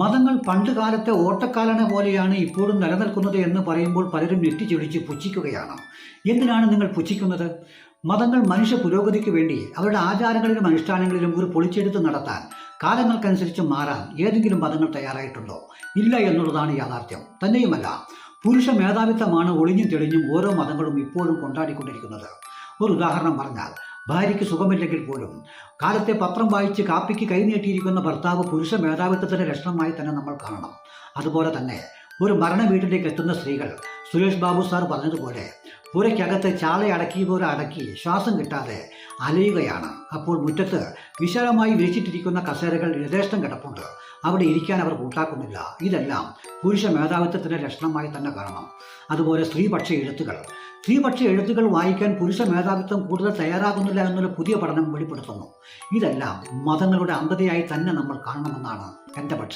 മതങ്ങൾ പണ്ട് കാലത്തെ ഓട്ടക്കാലണ പോലെയാണ് ഇപ്പോഴും നിലനിൽക്കുന്നത് എന്ന് പറയുമ്പോൾ പലരും നെറ്റിച്ചൊടിച്ച് പുച്ഛിക്കുകയാണ്. എന്തിനാണ് നിങ്ങൾ പുച്ഛിക്കുന്നത്? മതങ്ങൾ മനുഷ്യ പുരോഗതിക്ക് വേണ്ടി അവരുടെ ആചാരങ്ങളിലും അനുഷ്ഠാനങ്ങളിലും ഒരു പൊളിച്ചെടുത്ത് നടത്താൻ കാലങ്ങൾക്കനുസരിച്ച് മാറാൻ ഏതെങ്കിലും മതങ്ങൾ തയ്യാറായിട്ടുണ്ടോ? ഇല്ല എന്നുള്ളതാണ് യാഥാർത്ഥ്യം. തന്നെയുമല്ല പുരുഷ മേധാവിത്വമാണ് ഒളിഞ്ഞും തെളിഞ്ഞും ഓരോ മതങ്ങളും ഇപ്പോഴും കൊണ്ടാടിക്കൊണ്ടിരിക്കുന്നത്. ഒരു ഉദാഹരണം പറഞ്ഞാൽ ഭാര്യയ്ക്ക് സുഖമില്ലെങ്കിൽ പോലും കാലത്തെ പത്രം വായിച്ച് കാപ്പിക്ക് കൈനീട്ടിയിരിക്കുന്ന ഭർത്താവ് പുരുഷ മേധാവിത്വത്തിന്റെ ലക്ഷണമായി തന്നെ നമ്മൾ കാണണം. അതുപോലെ തന്നെ ഒരു മരണ വീട്ടിലേക്ക് എത്തുന്ന സ്ത്രീകൾ സുരേഷ് ബാബു സാർ പറഞ്ഞതുപോലെ പുരയ്ക്കകത്ത് ചാള അടക്കി പോലെ അടക്കി ശ്വാസം കിട്ടാതെ അലയുകയാണ്. അപ്പോൾ മുറ്റത്ത് വിശാലമായി വിരിച്ചിട്ടിരിക്കുന്ന കസേരകൾ യഥേഷ്ടം കിടപ്പുണ്ട്. അവിടെ ഇരിക്കാൻ അവർ കൂട്ടാക്കുന്നില്ല. ഇതെല്ലാം പുരുഷ മേധാവിത്വത്തിന്റെ ലക്ഷണമായി തന്നെ കാണണം. അതുപോലെ സ്ത്രീപക്ഷ എഴുത്തുകൾ സ്ത്രീപക്ഷ എഴുത്തുകൾ വായിക്കാൻ പുരുഷ മേധാവിത്വം കൂടുതൽ തയ്യാറാകുന്നില്ല എന്നൊരു പുതിയ പഠനം വെളിപ്പെടുത്തുന്നു. ഇതെല്ലാം മതങ്ങളുടെ അന്ധതയായി തന്നെ നമ്മൾ കാണണമെന്നാണ് എന്റെ പക്ഷം.